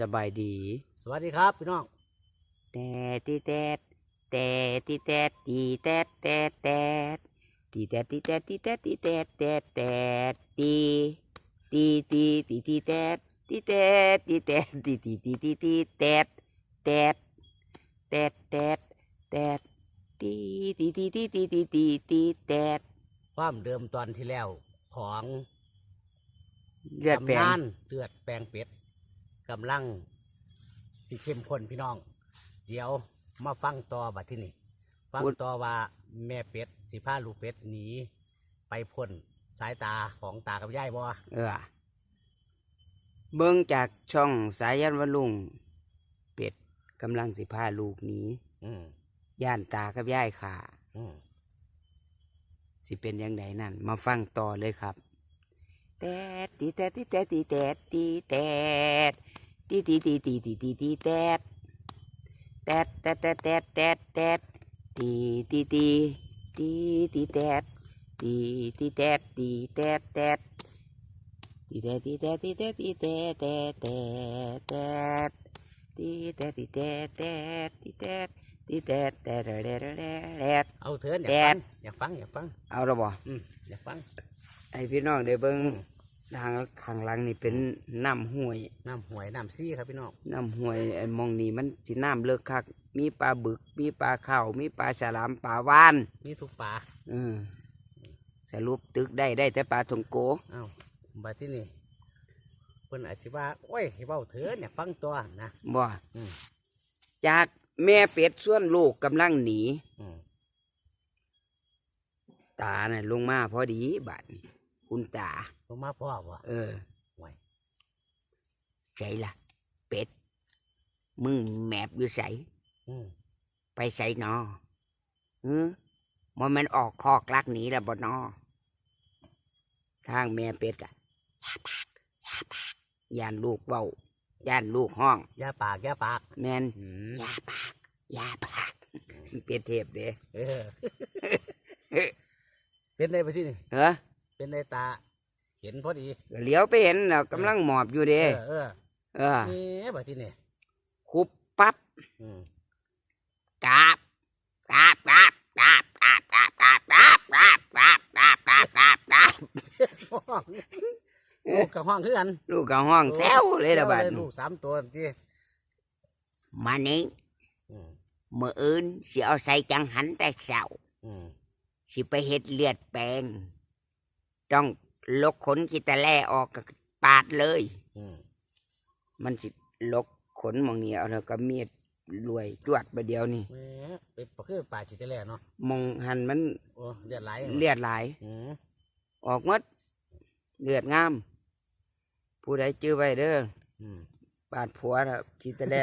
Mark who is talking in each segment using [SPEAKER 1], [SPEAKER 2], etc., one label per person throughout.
[SPEAKER 1] สบายดี
[SPEAKER 2] สวัสดีครับพี่น้อง
[SPEAKER 1] แต่ตีแตดแต่ตีแตดตีแตดแตดแตดตีแตดตีแตดตีแตดตีแตดแตดแตดตีตีตีตีตีแตดตีแตดตีแตดตีตีตีตีตีแตดแตดแตดแตดแตดตีตีตีตีตีตีตีตีแตด
[SPEAKER 2] ความเดิมตอนที่แล้วของ
[SPEAKER 1] เลือดแปล
[SPEAKER 2] กำนางนเลือดแปลงเป็ด กำลังสิเข้มข้นพี่น้อง เดี๋ยวมาฟังต่อบัดที่นี่ฟังต่อว่าแม่เป็ดสิพาลูกเป็ดหนีไปพ้นสายตาของตากับยายบ่
[SPEAKER 1] เออ เบิ่งจากช่องสายันวลุงเป็ดกำลังสิพาลูกหนี
[SPEAKER 2] อืม
[SPEAKER 1] ย่านตากับย่ายขา
[SPEAKER 2] อืม
[SPEAKER 1] สิเป็นยังไงนั่น มาฟังต่อเลยครับแตดตีแตดตีแตดตีแตดตีแตด ตีตีตีตีตีตีตีแตดแตดแตดแตดแตดแตดแตดตีตีตีตีตีแตดตีตีแตดตีแตดแตดตีแตดตีแตดตีแตดตีแตดแตดแตดแตดตีแตดตีแตดแตดตีแตดตีแตดแตดแตดแตดแตด
[SPEAKER 2] เอาเถินอยาก
[SPEAKER 1] แด
[SPEAKER 2] ฟั
[SPEAKER 1] ด
[SPEAKER 2] งอยากฟังอยากฟัง
[SPEAKER 1] เอาละบ่
[SPEAKER 2] อืมอยากฟัง
[SPEAKER 1] ไอพี่น้องได้เบิ่ง
[SPEAKER 2] อืม
[SPEAKER 1] ทางข้างหลังนี่เป็นน้ำห้วย
[SPEAKER 2] น้ำหวยน้ำซี่ครับพี่น้อง
[SPEAKER 1] น้ำห้วยไอ้มองนี่มันสิน้ำเลิกคัก มีปลาบึก มีปลาข้าวมีปลาฉลามปลาวาน
[SPEAKER 2] มีทุกป่า
[SPEAKER 1] เออสรุปตึกได้ได้แต่ปลาทงโก
[SPEAKER 2] เอ้าบัดที่นี่เพิ่นอาจสิว่าโอ้ยให้เว้าเถินอยากฟังตัวนะ
[SPEAKER 1] บ่
[SPEAKER 2] อืม
[SPEAKER 1] จากแม่เป็ดส่วนลูกกำลังหนี
[SPEAKER 2] อืม
[SPEAKER 1] ตาน่ะลงมาพอดีบาดนี้ คุณตา
[SPEAKER 2] ลงมาพ่อบ่
[SPEAKER 1] เออ
[SPEAKER 2] ห่วย
[SPEAKER 1] ใช่ละเป็ด มึงแมบอยู่ใส
[SPEAKER 2] อืม
[SPEAKER 1] ไปใส่นอหือมันมันออกคอกลักหนีแล้วบ่นอทางแม่เป็ดกะยาปากยาปากย่านลูกเว้าย่านลูกห้อง
[SPEAKER 2] อย่าปากอย่าปาก
[SPEAKER 1] แมน
[SPEAKER 2] อืม
[SPEAKER 1] ยาปากยาปากเป็ดเทพเด้
[SPEAKER 2] เออเป็นในไปที่นี่
[SPEAKER 1] เฮ้อ
[SPEAKER 2] เป็นในตา เห็นพอดี
[SPEAKER 1] เหลียวไปเห็นแล้วกำลังหมอบอยู่
[SPEAKER 2] เอ
[SPEAKER 1] เด้
[SPEAKER 2] อเออ
[SPEAKER 1] เออ
[SPEAKER 2] นี่ไปที่นี่
[SPEAKER 1] คุบปั๊บ
[SPEAKER 2] อืม
[SPEAKER 1] กราบกราบกราบกราบกราบกราบกราบกราบกราบกราบกราบกราบกราบกราบ
[SPEAKER 2] ห้องลูกกับห้องคือกัน
[SPEAKER 1] ลูกกับห้องแซวเลยละบาด
[SPEAKER 2] แซว
[SPEAKER 1] นี้
[SPEAKER 2] ลูกสามตัวจี
[SPEAKER 1] มานี้
[SPEAKER 2] อืม
[SPEAKER 1] เมื่ออื่นสิเอาใส่จังหันแต่เช้า
[SPEAKER 2] อืม
[SPEAKER 1] สิไปเฮ็ดเลือดแปลง ต้องลกขนกีตะแล่ออกกับปาดเลย
[SPEAKER 2] อืม
[SPEAKER 1] มันสิลกขนหมองนี้เอาแล้วก็มีดรวยจวดไปเดียวนี่
[SPEAKER 2] แหมเป็นปลาคือป่าจิตแล่เนาะ
[SPEAKER 1] มองหันมัน
[SPEAKER 2] โอ้เลือดไหล
[SPEAKER 1] เลือดไหลาย
[SPEAKER 2] อืม
[SPEAKER 1] ออกหมดเลือดงาม ผู้ใดจื้อไว้เด้อ
[SPEAKER 2] อืม
[SPEAKER 1] บาดผัวน่ะกีตะแล่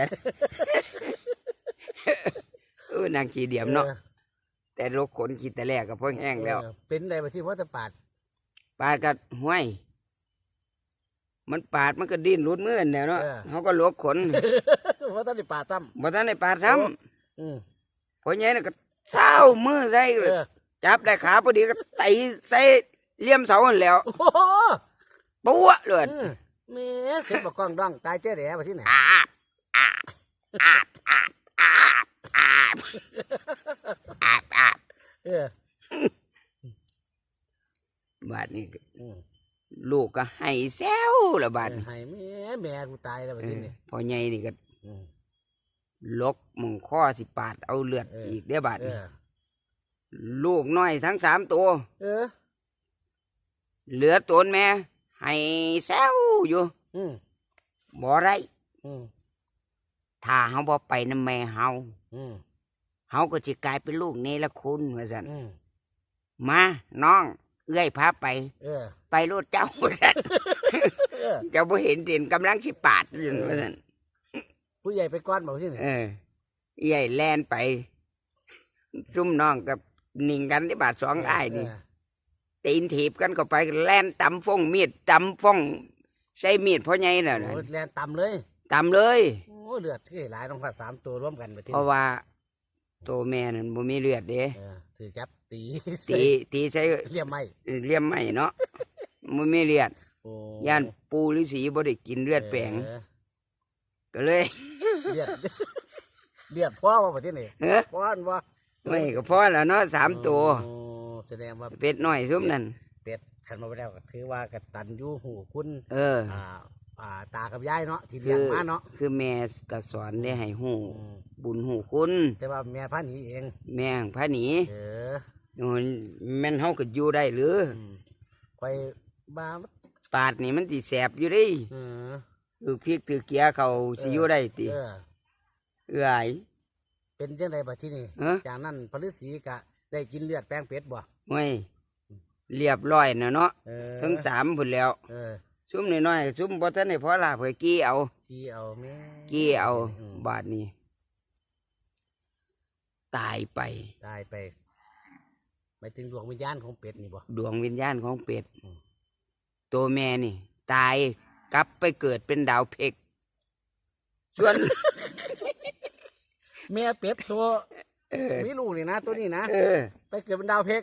[SPEAKER 1] เออนางขีเดียมเนาะ
[SPEAKER 2] ออ
[SPEAKER 1] แต่ลกขนกีตะแล่ก็เพิ่งแห้งแล้ว
[SPEAKER 2] เออเป็นในไปที่วัดตะปาด
[SPEAKER 1] ปาดกัห้วยมันปาดมันก็ดิ้นรุดมือนั่นแหล้วเนาะเขาก็ลวกขน
[SPEAKER 2] วัดตะปาดซ้
[SPEAKER 1] บ่ทันได้ปาดซ้ำ
[SPEAKER 2] อืมำ
[SPEAKER 1] พอใหญ่น่ะก็เศร้ามือใส่
[SPEAKER 2] เออ
[SPEAKER 1] จับได้ขาพอดีก็ไต่ใส่เหลี่ยมเสานั่นแหล้ว
[SPEAKER 2] โอ้โห
[SPEAKER 1] ปัวเลย
[SPEAKER 2] อืมแม่เสียบกล้องดองตายเจ๊แดไปที่ไหน
[SPEAKER 1] อาบอาบอาบอาบอาบอาบอาบอาบ
[SPEAKER 2] เออ บา
[SPEAKER 1] ดนี้ก็
[SPEAKER 2] อืม
[SPEAKER 1] ลูกก็ให้แซวละบาดนี้
[SPEAKER 2] ให้แม่แม่กูตายแล้วไป
[SPEAKER 1] เอ
[SPEAKER 2] ที่
[SPEAKER 1] อ
[SPEAKER 2] นี่
[SPEAKER 1] พอใหญ่นี่ก็
[SPEAKER 2] อืม
[SPEAKER 1] ลกหมองข้อสิปาดเอาเลือด
[SPEAKER 2] เอออี
[SPEAKER 1] อีกเด้อบาด
[SPEAKER 2] เอ
[SPEAKER 1] นี้
[SPEAKER 2] อ
[SPEAKER 1] ลูกน้อยทั้งสามตัว
[SPEAKER 2] เออ
[SPEAKER 1] เหลือตนแม่ ให้แซวอยู่
[SPEAKER 2] อืม
[SPEAKER 1] บ่ไร
[SPEAKER 2] อืม
[SPEAKER 1] ถ้าเฮาบ่ไปนำแม่เฮา
[SPEAKER 2] อืม
[SPEAKER 1] เฮาก็สิกลายเป็นลูกเนรคุณว่าซั่น
[SPEAKER 2] อืม
[SPEAKER 1] มาน้อง เอื้อยพาไป
[SPEAKER 2] เออ
[SPEAKER 1] ไปรถเจ้าว่าซั่น
[SPEAKER 2] เออ
[SPEAKER 1] เจ้าบ่เห็นเด่นกำลังสิปาดอยู่ว่าซั่น
[SPEAKER 2] ผู้ใหญ่ไปก้อนบอกที่ไหน
[SPEAKER 1] เออเอื้อยแล่นไปซุ่มน้องกับนิ่งกันที่บาดสองอ้ายนี่ตีนถีบกันก็ไปแล่นตำฟงมีดตำฟงใส่มีดพ่อใหญ่น่ะ
[SPEAKER 2] โอ้
[SPEAKER 1] น่ะ
[SPEAKER 2] แลนต่ำเลย
[SPEAKER 1] ตำเลย
[SPEAKER 2] โอ้เลือดที่หลายต้องพาสามตัวร่วมกันไปที่
[SPEAKER 1] เพราะว่า ตัวแม่นั่นบ่มีเลือดเด้
[SPEAKER 2] เออถือจับ ตี
[SPEAKER 1] ตีตีใส่
[SPEAKER 2] เรียมไม่
[SPEAKER 1] เลี่ยมไม่เนาะบ่มีเลือด
[SPEAKER 2] โอ้
[SPEAKER 1] ย่านปูฤาษีบ่ได้กินเลือดแปลง
[SPEAKER 2] เออ
[SPEAKER 1] ก็เลย
[SPEAKER 2] เลียดเลียดพ่อว่าประเทศนี้
[SPEAKER 1] เอ้อ
[SPEAKER 2] พ่ออันว่า
[SPEAKER 1] ไม่ก็พอแล้วเนาะสามตัว
[SPEAKER 2] โอ้แสดงว่า
[SPEAKER 1] เป็ดน้อยซุมนั่น
[SPEAKER 2] เป็ดขันมาไปแล้วก็ถือว่ากตันอยูหูคุณ
[SPEAKER 1] เออ
[SPEAKER 2] อ่าอ่าตากับยายเนาะที่เลี้ยงมาเนาะ
[SPEAKER 1] คือแม่ก็สอนได้ให้หู้
[SPEAKER 2] อืม
[SPEAKER 1] บุญหูคุณ
[SPEAKER 2] แต่ว่าแม่พาหนีเอง
[SPEAKER 1] แม่งพระหนี
[SPEAKER 2] เออ
[SPEAKER 1] โอ้ย แม่นเฮาก็อยู่ได้หรือ
[SPEAKER 2] อืมคอยบ้า
[SPEAKER 1] ปาดนี่มันสิแสบอยู่เดิ
[SPEAKER 2] เออ
[SPEAKER 1] คือพริกถือเกียร์เขาสิอยู่ได้ติ
[SPEAKER 2] เออ
[SPEAKER 1] เอื้อย
[SPEAKER 2] เป็นจังไดบัดที่นี่
[SPEAKER 1] เอ้อ
[SPEAKER 2] จากนั้นพระฤาษีกะ ได้กินเลือดแป้งเป็ดบ่
[SPEAKER 1] ไม่เรียบร้อยนะเนาะ
[SPEAKER 2] เออ
[SPEAKER 1] ทั้งสามพุ่นแล้ว
[SPEAKER 2] เออ
[SPEAKER 1] ซุ่มน้อยๆซุ่มบ่ทันได้พอลาเผยกี้เอา
[SPEAKER 2] กี้เอาแม่
[SPEAKER 1] กี้เอา
[SPEAKER 2] ม
[SPEAKER 1] บาดนี้ ตายไป
[SPEAKER 2] ตายไปไป ถึงดวงวิญญาณของเป็ดนี่บ่
[SPEAKER 1] ดวงวิญญาณของเป็ด
[SPEAKER 2] อืม
[SPEAKER 1] ตัวแม่นี่ ตายกลับไปเกิดเป็นดาวเพกส่วน
[SPEAKER 2] แม่เป็ดตัว
[SPEAKER 1] เออ
[SPEAKER 2] มีลูกนี่นะ ตัวนี้นะ
[SPEAKER 1] เออ
[SPEAKER 2] ไปเกิดเป็นดาวเพก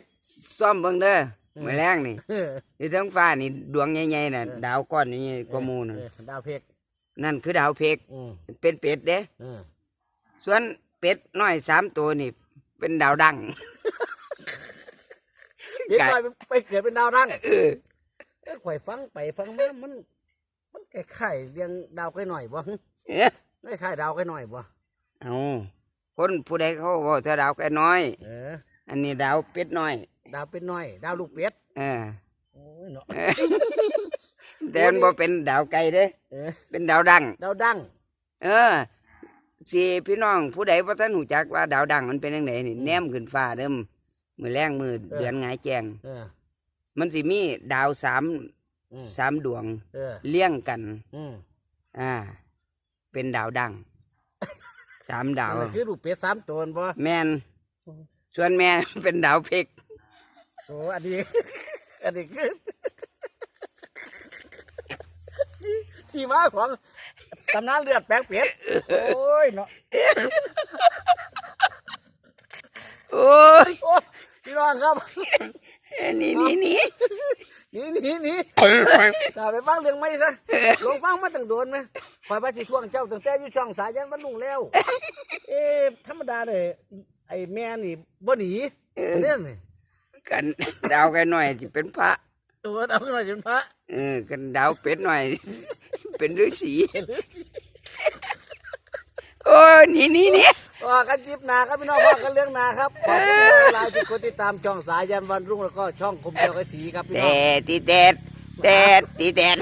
[SPEAKER 1] ซ่อมเบิ่งเด้อ
[SPEAKER 2] อืม
[SPEAKER 1] เมื่อแรงนี่
[SPEAKER 2] เออ
[SPEAKER 1] อยู่ทั้งฟ้านี่ดวงใหญ่ๆน่ะ
[SPEAKER 2] เออ
[SPEAKER 1] ดาวก้อนนี้กว่าหมูน่ะ
[SPEAKER 2] เออดาวเพก
[SPEAKER 1] นั่นคือดาวเพก
[SPEAKER 2] อืม
[SPEAKER 1] เป็นเป็ดเด้
[SPEAKER 2] เออ
[SPEAKER 1] ส่วนเป็ดน้อยสามตัวนี่ เป็นดาวดัง
[SPEAKER 2] เป็ด
[SPEAKER 1] ไก่
[SPEAKER 2] ลอยไปเกิดเป็นดาวดัง
[SPEAKER 1] เออ
[SPEAKER 2] เอ้ยข่อยฟังไปฟังมามัน มันคล้ายๆเรียงดาวใกล้หน่อยบ่หึ
[SPEAKER 1] เอ๊ะ
[SPEAKER 2] คล้ายๆดาวใกล้หน่อยบ่
[SPEAKER 1] เอาคนผู้ใดเขาบอกถ้าดาวแก่น้อย
[SPEAKER 2] เออ
[SPEAKER 1] อันนี้ดาวเป็ดน้อย
[SPEAKER 2] ดาวเป็นน้อย ดาวลูกเป็ด
[SPEAKER 1] เออ
[SPEAKER 2] โอ้ยเนาะ
[SPEAKER 1] แต่มันบ่เป็นดาวไกลเด้
[SPEAKER 2] เออ
[SPEAKER 1] เป็นดาวดัง
[SPEAKER 2] ดาวดัง
[SPEAKER 1] เออสิพี่น้องผู้ใดบ่ทันหูจักว่าดาวดังมันเป็นจังไดนี่
[SPEAKER 2] อืม
[SPEAKER 1] แนมขึ้นฟ้าเด้ม มือแรงมือ
[SPEAKER 2] เออ
[SPEAKER 1] เดือนหงายแจ้ง
[SPEAKER 2] เออ
[SPEAKER 1] มันสิมีดาวสาม
[SPEAKER 2] อืม
[SPEAKER 1] สามดวง
[SPEAKER 2] เออ
[SPEAKER 1] เลี้ยงกัน
[SPEAKER 2] อืม
[SPEAKER 1] อ่า เป็นดาวดัง สามดาว
[SPEAKER 2] นั่นคือลูกเป็ดสามตัวนั่นบ่
[SPEAKER 1] แม่นส่วนแม่ เป็นดาวเพก
[SPEAKER 2] โอ้อันนี้ อันนี้คือที่มาของตำนานเลือดแปลงเป็ดโอ้ยเนาะ
[SPEAKER 1] โอ้ย
[SPEAKER 2] โอ้ย พี่น้องครับ
[SPEAKER 1] นี่นี่นี่
[SPEAKER 2] หนี่นี่นี่กลับไปฟังเรื่องไม่ซะลองฟังมาตั้งโดนไหมคอยไปที่ช่วงเจ้าตั้งแต่อยู่ช่องสายยันวันลุงแล้ว เอ๊ะธรรมดาเลยไอ้แม่นี่บ่หนีเนี่ยนี่
[SPEAKER 1] กันดาวกันหน่อยสิเป็นพระ
[SPEAKER 2] ตัวเอาขึ้นมาจนพระ
[SPEAKER 1] เออกันดาวเป็ดหน่อย เป็นฤาษีโอ้ยนี่นี่นี่
[SPEAKER 2] ว่ากันจิบนาครับพี่น้องว่ากันเรื่องนาครับขอบคุณหลายที่คนติดตามช่องสายยันวันรุ่งแล้วก็ช่องคมเจียวกระสีครับพี่น้อง
[SPEAKER 1] ดตีแดดแดดตีแดด